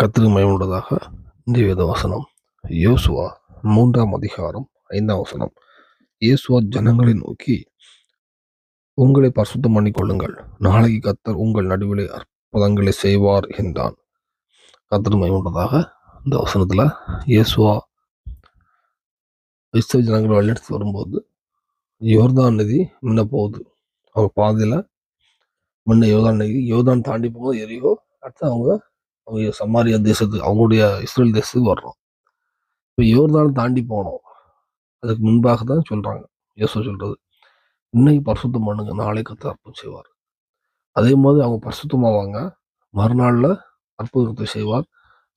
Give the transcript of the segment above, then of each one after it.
கர்த்தருக்கு மகிமையுள்ளதாக இந்த வேத வசனம். யோசுவா மூன்றாம் அதிகாரம் ஐந்தாம் வசனம். இயேசுவா ஜனங்களை நோக்கி உங்களை பரிசுத்தம் பண்ணிக்கொள்ளுங்கள். நாளைக்கு கத்தர் உங்கள் நடுவிலே அற்புதங்களை செய்வார் என்றான். கர்த்தருக்கு மகிமையுள்ளதாக இந்த வசனத்தில் இயேசுவா கிறிஸ்தவ ஜனங்களை வழிநடத்தி வரும்போது யோர்தான் நதி முன்ன போகுது. அவங்க பாதையில் முன்ன யோதான் நதி யோதான் தாண்டி போகும்போது எரியோ அடுத்து அவங்க அவங்க சமாரியா தேசத்துக்கு அவங்களுடைய இஸ்ரேல் தேசத்துக்கு வர்றோம். இப்போ யோர்தான் தாண்டி போனோம். அதுக்கு முன்பாக தான் சொல்கிறாங்க இயேசு சொல்கிறது இன்னைக்கு பரிசுத்தம் பண்ணுங்க. நாளைக்கு அற்புதம் செய்வார். அதே மாதிரி அவங்க பரிசுத்தமாவாங்க. மறுநாளில் அற்புதத்தை செய்வார்.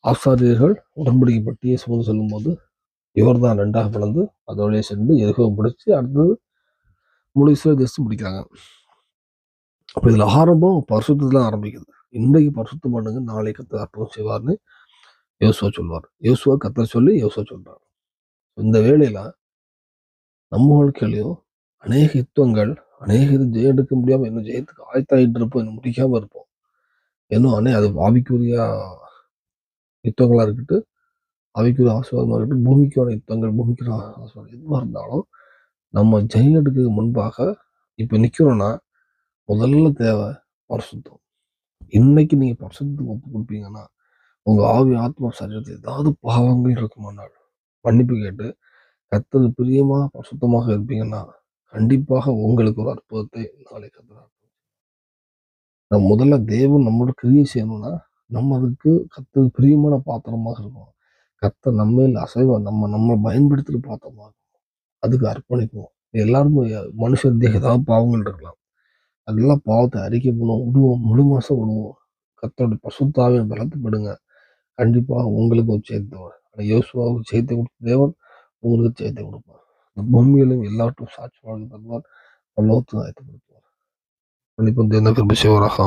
ஆசாரியர்கள் உடன்படிக்கை பட்டியை சுமந்து சொல்லும்போது இவர் தான் ரெண்டாக பிளந்து அதோடய சென்று எதுக்கோ பிடிச்சி அடுத்தது முழு இஸ்ரேல் தேசம் பிடிக்கிறாங்க. அப்போ இதில் ஆரம்பம் பரிசுத்தத்தில் ஆரம்பிக்குது. இன்றைக்கு பரிசுத்தம் பண்ணுங்க நாளை கத்த அற்புதம் செய்வார்னு யோசுவா சொல்வார். யோசுவா கத்த சொல்லி யோசுவா சொல்றார். இந்த வேளையில நம்ம வாழ்க்கையிலையும் அநேக யுத்தங்கள் அநேக இது ஜெயம் எடுக்க முடியாமல் இன்னும் ஜெயத்துக்கு ஆயத்தாயிட்டு இருப்போம் இன்னும் முடிக்காம இருப்போம். இன்னும் அநே அது ஆவிக்குரிய யுத்தங்களா இருக்கட்டு ஆவிக்குரிய ஆசீர்வாதமாக இருக்கட்டும் பூமிக்கான யுத்தங்கள் பூமிக்கான ஆசீர்வாதம் எதுவாக இருந்தாலும் நம்ம ஜெயம் எடுக்கிறதுக்கு முன்பாக இப்போ நிற்கிறோன்னா முதல்ல தேவை பரிசுத்தம். இன்னைக்கு நீங்க பரிசுத்தத்துக்கு ஒப்பு கொடுப்பீங்கன்னா உங்க ஆவி ஆத்மா சரீரத்தில் ஏதாவது பாவங்கள் இருக்குமானால் மன்னிப்பு கேட்டு கத்தது பிரியமாக பரிசுத்தமாக இருப்பீங்கன்னா கண்டிப்பாக உங்களுக்கு ஒரு அற்புதத்தை நாளை கத்துறாரு நம்ம முதல்ல தேவன் நம்மளோட கிரியை செய்யணும்னா நம்ம அதுக்கு கத்தது பிரியமான பாத்திரமாக இருக்கும் கத்த நம்மையில் அசைவ நம்ம நம்ம பயன்படுத்துகிற பாத்திரமாக இருக்கும் அதுக்கு அர்ப்பணிப்போம் எல்லாருமே மனுஷன் ஏதாவது பாவங்கள் இருக்கலாம். நல்லா பாவத்தை அறிக்கை பண்ணுவோம் விடுவோம் முழு மாதம் விடுவோம். கத்தோட பசுத்தாவே பலத்துப்படுங்க. கண்டிப்பாக உங்களுக்கு ஒரு சேர்த்தவர் ஆனால் யோசுவாவுக்கு சேர்த்து கொடுத்த தேவன் உங்களுக்கு சேர்த்து கொடுப்பார். இந்த பூமியிலும் எல்லாவற்றும் சாட்சி வாழ்க்கை தருவார். பல்லவத்தும் ஆயத்தப்படுத்துவார். கண்டிப்பாக தேவன் கிருபை செய்வாராக